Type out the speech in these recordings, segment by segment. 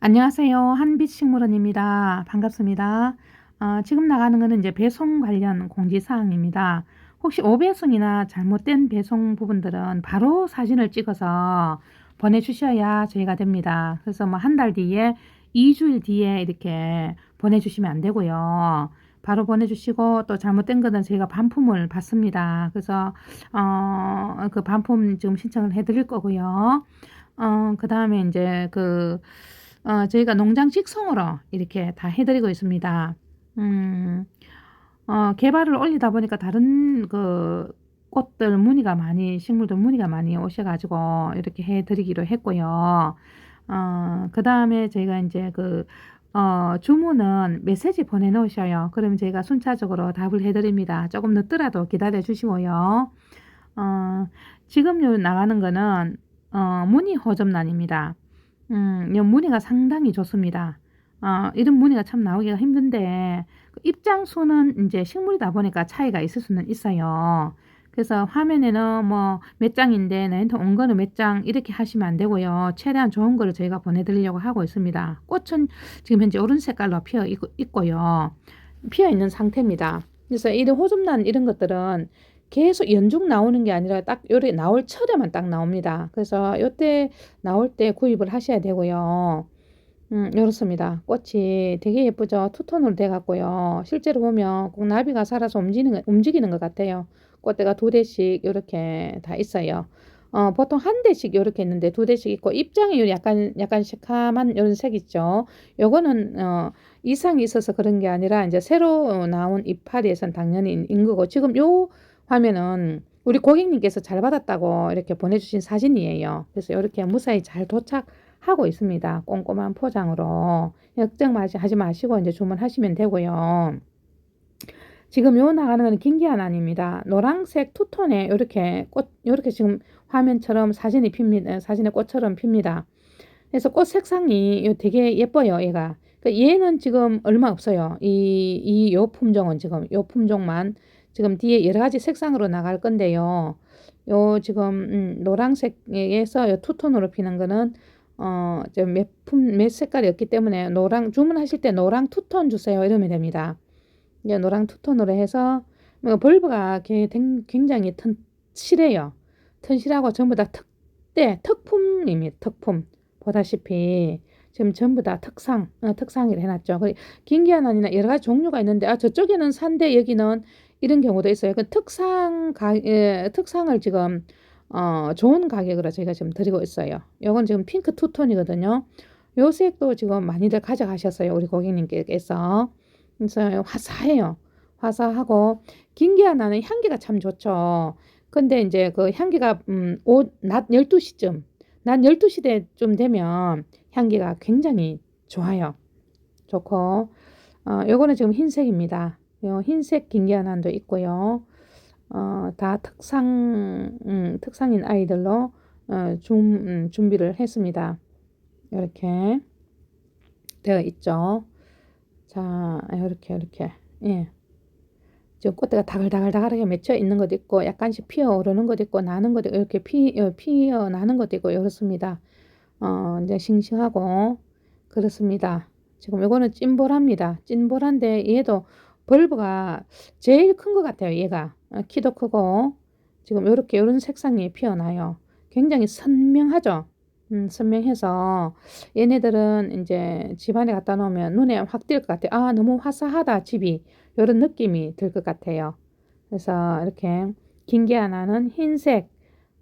안녕하세요. 한빛식물원입니다. 반갑습니다. 어, 지금 나가는 이제 배송 관련 공지사항입니다. 혹시 오배송이나 잘못된 배송 부분들은 바로 사진을 찍어서 보내주셔야 저희가 됩니다. 그래서 뭐 한 달 뒤에, 2주일 뒤에 이렇게 보내주시면 안 되고요. 바로 보내주시고 또 잘못된 거는 저희가 반품을 받습니다. 그래서 어, 그 반품 지금 신청을 해드릴 거고요. 어, 그 다음에 이제 그 어, 저희가 농장 직송으로 이렇게 다 해드리고 있습니다. 음, 어, 개발을 올리다 보니까 다른 그 꽃들 무늬가 많이, 식물들 무늬가 많이 오셔가지고 이렇게 해드리기로 했고요. 어, 그 다음에 저희가 이제 그, 어, 주문은 메시지 보내놓으셔요. 그러면 저희가 순차적으로 답을 해드립니다. 조금 늦더라도 기다려 주시고요. 어, 지금 요 나가는 거는, 어, 무늬 호접란입니다. 음, 이 무늬가 상당히 좋습니다. 어, 이런 무늬가 참 나오기가 힘든데 그 입장 수는 이제 식물이다 보니까 차이가 있을 수는 있어요. 그래서 화면에는 뭐 몇 장인데 나한테 온 거는 몇 장 이렇게 하시면 안 되고요. 최대한 좋은 거를 저희가 보내드리려고 하고 있습니다. 꽃은 지금 현재 오른 색깔로 피어 있고요. 피어 있는 상태입니다. 그래서 이런 호접란 이런 것들은 계속 연중 나오는 게 아니라 딱 요래 나올 철에만 딱 나옵니다. 그래서 요때 나올 때 구입을 하셔야 되고요. 음, 이렇습니다. 꽃이 되게 예쁘죠? 투톤으로 돼 갖고요. 실제로 보면 꼭 나비가 살아서 움직이는, 움직이는 것 같아요. 꽃대가 두 대씩 이렇게 다 있어요. 어, 보통 한 대씩 이렇게 있는데 두 대씩 있고 입장이 약간 약간 시커먼 이런 색 있죠. 요거는 어, 이상이 있어서 그런 게 아니라 이제 새로 나온 이파리에선 당연히 인 거고 지금 요 화면은 우리 고객님께서 잘 받았다고 이렇게 보내주신 사진이에요. 그래서 이렇게 무사히 잘 도착하고 있습니다. 꼼꼼한 포장으로. 걱정하지 마시고 이제 주문하시면 되고요. 지금 요 나가는 건 긴기한 아닙니다. 노란색 투톤에 이렇게 꽃, 이렇게 지금 화면처럼 사진이 핍니다. 사진의 꽃처럼 핍니다. 그래서 꽃 색상이 되게 예뻐요, 얘가. 그러니까 얘는 지금 얼마 없어요. 이, 이 요 품종은 지금 요 품종만 지금 뒤에 여러 가지 색상으로 나갈 건데요. 요 지금 음, 노란색에서 요 투톤으로 피는 거는 어, 몇 품, 몇 색깔이 없기 때문에 노랑, 주문하실 때 노랑 투톤 주세요. 이러면 됩니다. 이제 노랑 투톤으로 해서, 뭐 벌브가 굉장히 튼 실해요. 튼실하고 전부 다 특대, 특품입니다. 특품. 보다시피, 지금 전부 다 특상, 어, 특상이라 해놨죠. 긴기한 안이나 여러 가지 종류가 있는데, 아, 저쪽에는 산대, 여기는 이런 경우도 있어요. 그 특상 가, 예, 특상을 지금 어, 좋은 가격으로 저희가 지금 드리고 있어요. 요건 지금 핑크 투톤이거든요. 요 색도 지금 많이들 가져가셨어요. 우리 고객님께서. 그래서 화사해요. 화사하고 긴기가 나는 향기가 참 좋죠. 근데 이제 그 향기가 음, 오, 낮 12시쯤 낮 12시쯤 되면 향기가 굉장히 좋아요. 좋고 어, 요거는 지금 흰색입니다. 요 흰색 긴기한한도 있고요. 어, 다 특상, 음, 특상인 아이들로 어, 좀, 음, 준비를 했습니다. 이렇게 되어 있죠. 자, 이렇게, 이렇게. 예. 지금 꽃대가 다글다글다글하게 맺혀 있는 것도 있고, 약간씩 피어 오르는 것도 있고, 나는 것도 이렇게 피, 어, 피어 나는 것도 있고, 이렇습니다. 어, 이제 싱싱하고, 그렇습니다. 지금 이거는 찐보라입니다. 찐보라인데, 얘도 벌브가 제일 큰 것 같아요. 얘가 어, 키도 크고 지금 이렇게 이런 색상이 피어나요. 굉장히 선명하죠. 음, 선명해서 얘네들은 이제 집안에 갖다 놓으면 눈에 확 띌 것 같아요. 아 너무 화사하다 집이 이런 느낌이 들 것 같아요. 그래서 이렇게 긴 게 하나는 흰색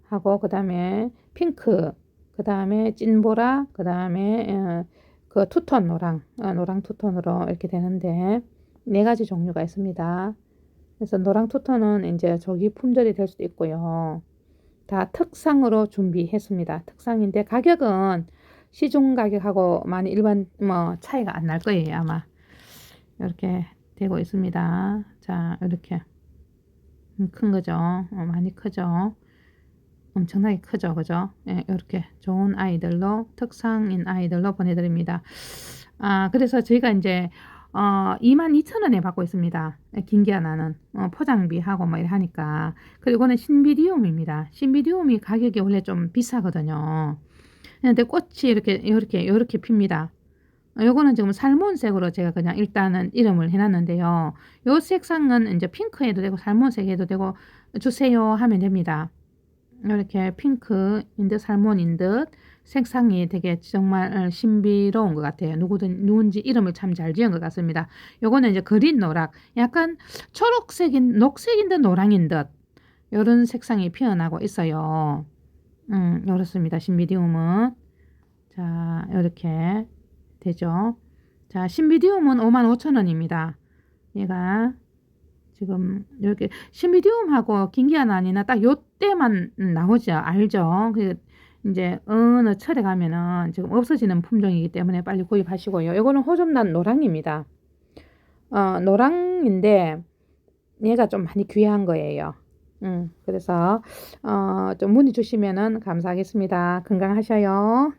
하고 그 다음에 핑크 그 다음에 찐보라 그 다음에 어, 그 투톤 노랑 어, 노랑 투톤으로 이렇게 되는데 네 가지 종류가 있습니다. 그래서 노랑 투톤은 이제 저기 품절이 될 수도 있고요. 다 특상으로 준비했습니다. 특상인데 가격은 시중 가격하고 많이 일반 뭐 차이가 안 날 거예요 아마 이렇게 되고 있습니다. 자 이렇게 음, 큰 거죠. 어, 많이 크죠. 엄청나게 크죠, 그죠? 예, 이렇게 좋은 아이들로 특상인 아이들로 보내드립니다. 아 그래서 저희가 이제 어, 22,000원에 받고 있습니다. 긴게 하나는 어, 포장비하고 뭐 이래 하니까 그리고 이거는 신비디움입니다. 신비디움이 가격이 원래 좀 비싸거든요. 근데 꽃이 이렇게 이렇게 이렇게 핍니다. 어, 요거는 지금 살몬색으로 제가 그냥 일단은 이름을 해놨는데요. 요 색상은 이제 핑크 해도 되고 살몬색 해도 되고 주세요 하면 됩니다. 이렇게 핑크인 듯 살몬인 듯 색상이 되게 정말 어, 신비로운 것 같아요. 누구든 누군지 이름을 참 잘 지은 것 같습니다. 요거는 이제 그린 노락, 약간 초록색인 녹색인 듯 노랑인 듯 이런 색상이 피어나고 있어요. 음, 이렇습니다. 신비디움은 자 이렇게 되죠. 자 신비디움은 55,000원입니다. 얘가 지금 이렇게 신비디움하고 긴기한 아니나 딱 요때만 나오죠. 알죠? 그 이제 어느 철에 가면은 지금 없어지는 품종이기 때문에 빨리 구입하시고요. 이거는 호접난 노랑입니다. 어, 노랑인데 얘가 좀 많이 귀한 거예요. 음, 그래서 어, 좀 문의 주시면은 감사하겠습니다. 건강하셔요.